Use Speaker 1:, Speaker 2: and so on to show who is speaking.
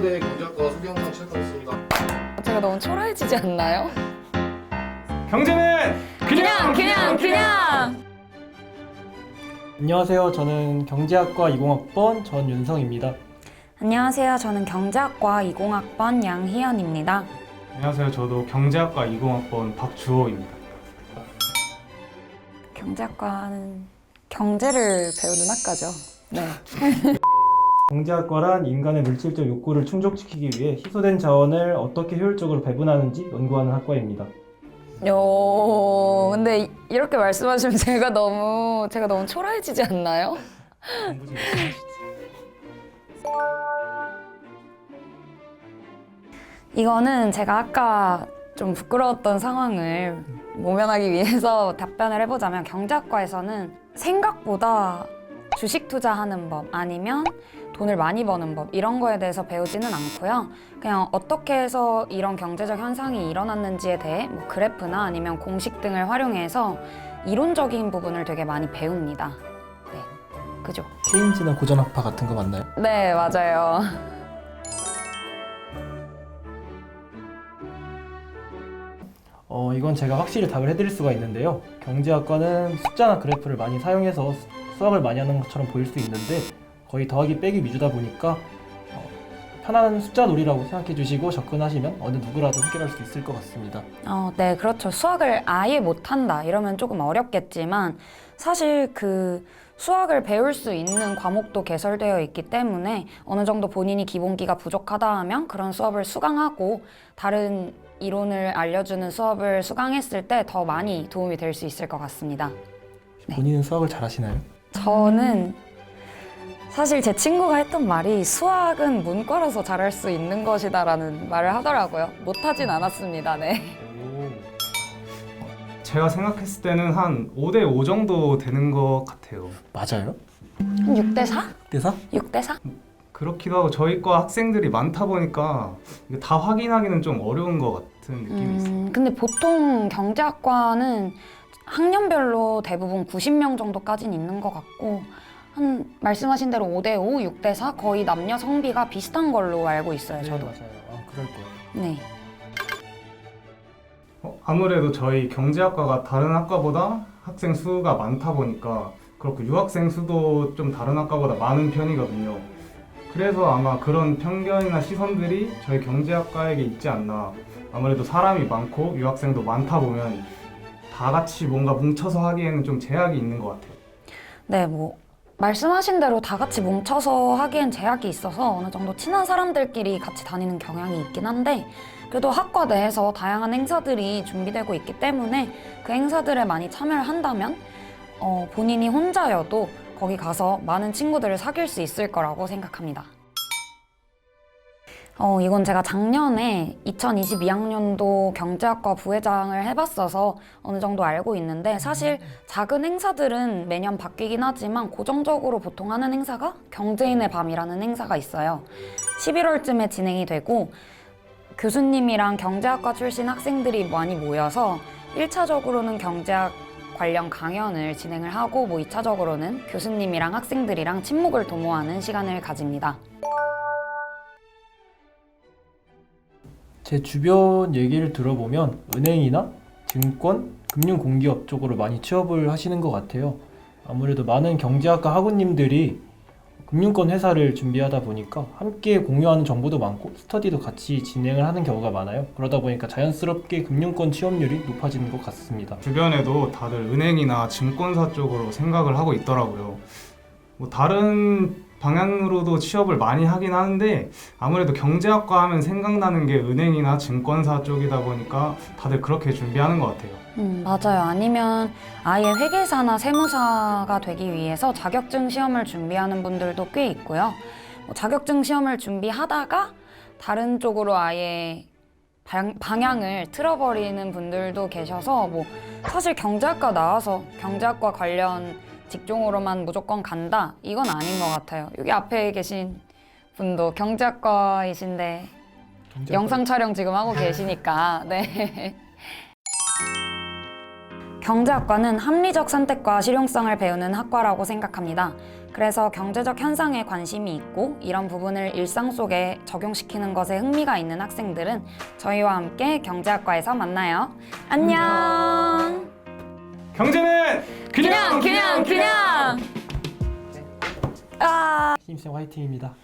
Speaker 1: 한의대학교대 경제학과 소개 영상 시작하겠습니다.
Speaker 2: 제가 너무 초라해지지 않나요?
Speaker 3: 경제는
Speaker 2: 그냥 그냥 그냥
Speaker 4: 안녕하세요. 저는 경제학과 20학번 전윤성입니다.
Speaker 2: 안녕하세요. 저는 경제학과 20학번 양희연입니다.
Speaker 3: 안녕하세요. 저도 경제학과 20학번 박주호입니다.
Speaker 2: 경제학과는 경제를 배우는 학과죠. 네.
Speaker 4: 경제학과란 인간의 물질적 욕구를 충족시키기 위해 희소된 자원을 어떻게 효율적으로 배분하는지 연구하는 학과입니다.
Speaker 2: 요 근데 이- 이렇게 말씀하시면 제가 너무 제가 너무 초라해지지 않나요? 이거는 제가 아까 좀 부끄러웠던 상황을 모면하기 위해서 답변을 해보자면 경제학과에서는 생각보다 주식 투자하는 법 아니면 돈을 많이 버는 법 이런 거에 대해서 배우지는 않고요. 그냥 어떻게 해서 이런 경제적 현상이 일어났는지에 대해 뭐 그래프나 아니면 공식 등을 활용해서 이론적인 부분을 되게 많이 배웁니다. 네, 그죠?
Speaker 4: 케인즈나 고전학파 같은 거 맞나요?
Speaker 2: 네, 맞아요.
Speaker 4: 어, 이건 제가 확실히 답을 해드릴 수가 있는데요. 경제학과는 숫자나 그래프를 많이 사용해서 수- 수학을 많이 하는 것처럼 보일 수 있는데 거의 더하기 빼기 위주다 보니까 어, 편안한 숫자 놀이라고 생각해 주시고 접근하시면 어느 누구라도 해결할 수 있을 것 같습니다.
Speaker 2: 어, 네, 그렇죠. 수학을 아예 못한다. 이러면 조금 어렵겠지만, 사실 그 수학을 배울 수 있는 과목도 개설되어 있기 때문에 어느 정도 본인이 기본기가 부족하다 하면 그런 수업을 수강하고 다른 이론을 알려주는 수업을 수강했을 때 더 많이 도움이 될 수 있을 것 같습니다. 네.
Speaker 4: 본인은 수학을 잘하시나요?
Speaker 2: 저는 사실 제 친구가 했던 말이 수학은 문과라서 잘할 수 있는 것이다라는 말을 하더라고요. 못하진 않았습니다. 네.
Speaker 3: 제가 생각했을 때는 한 5대 5 정도 되는 것 같아요.
Speaker 4: 맞아요?
Speaker 2: 한 6대 4?
Speaker 4: 대사?
Speaker 2: 6대 4?
Speaker 3: 그렇기도 하고 저희 과 학생들이 많다 보니까 이거 다 확인하기는 좀 어려운 것 같은 느낌이 있어요.
Speaker 2: 음, 근데 보통 경제학과는 학년별로 대부분 90명 정도까지는 있는 것 같고 한 말씀하신 대로 5대 5, 6대 4 거의 남녀 성비가 비슷한 걸로 알고 있어요. 저도.
Speaker 4: 네, 맞아요. 아, 그럴 거예요.
Speaker 2: 네.
Speaker 3: 어, 아무래도 저희 경제학과가 다른 학과보다 학생 수가 많다 보니까 그렇고 유학생 수도 좀 다른 학과보다 많은 편이거든요. 그래서 아마 그런 편견이나 시선들이 저희 경제학과에게 있지 않나. 아무래도 사람이 많고 유학생도 많다 보면 다 같이 뭔가 뭉쳐서 하기에는 좀 제약이 있는 것 같아요.
Speaker 2: 네, 뭐 말씀하신 대로 다 같이 뭉쳐서 하기엔 제약이 있어서 어느 정도 친한 사람들끼리 같이 다니는 경향이 있긴 한데 그래도 학과 내에서 다양한 행사들이 준비되고 있기 때문에 그 행사들에 많이 참여를 한다면 어, 본인이 혼자여도 거기 가서 많은 친구들을 사귈 수 있을 거라고 생각합니다. 어, 이건 제가 작년에 2022학년도 경제학과 부회장을 해봤어서 어느 정도 알고 있는데 사실 작은 행사들은 매년 바뀌긴 하지만 고정적으로 보통 하는 행사가 경제인의 밤이라는 행사가 있어요. 11월쯤에 진행이 되고 교수님이랑 경제학과 출신 학생들이 많이 모여서 1차적으로는 경제학 관련 강연을 진행을 하고 뭐 2차적으로는 교수님이랑 학생들이랑 친목을 도모하는 시간을 가집니다.
Speaker 4: 제 주변 얘기를 들어보면 은행이나 증권, 금융공기업 쪽으로 많이 취업을 하시는 것 같아요. 아무래도 많은 경제학과 학우님들이 금융권 회사를 준비하다 보니까 함께 공유하는 정보도 많고 스터디도 같이 진행을 하는 경우가 많아요. 그러다 보니까 자연스럽게 금융권 취업률이 높아지는 것 같습니다.
Speaker 3: 주변에도 다들 은행이나 증권사 쪽으로 생각을 하고 있더라고요. 뭐 다른 방향으로도 취업을 많이 하긴 하는데 아무래도 경제학과 하면 생각나는 게 은행이나 증권사 쪽이다 보니까 다들 그렇게 준비하는 것 같아요.
Speaker 2: 음, 맞아요. 아니면 아예 회계사나 세무사가 되기 위해서 자격증 시험을 준비하는 분들도 꽤 있고요. 뭐 자격증 시험을 준비하다가 다른 쪽으로 아예 방- 방향을 틀어버리는 분들도 계셔서 뭐 사실 경제학과 나와서 경제학과 관련 직종으로만 무조건 간다 이건 아닌 것 같아요. 여기 앞에 계신 분도 경제학과이신데 경제학과. 영상 촬영 지금 하고 계시니까 네. 경제학과는 합리적 선택과 실용성을 배우는 학과라고 생각합니다. 그래서 경제적 현상에 관심이 있고 이런 부분을 일상 속에 적용시키는 것에 흥미가 있는 학생들은 저희와 함께 경제학과에서 만나요. 안녕!
Speaker 3: 경제는 그냥
Speaker 2: 그냥 그냥. 아.
Speaker 4: 힘쌤 화이팅입니다.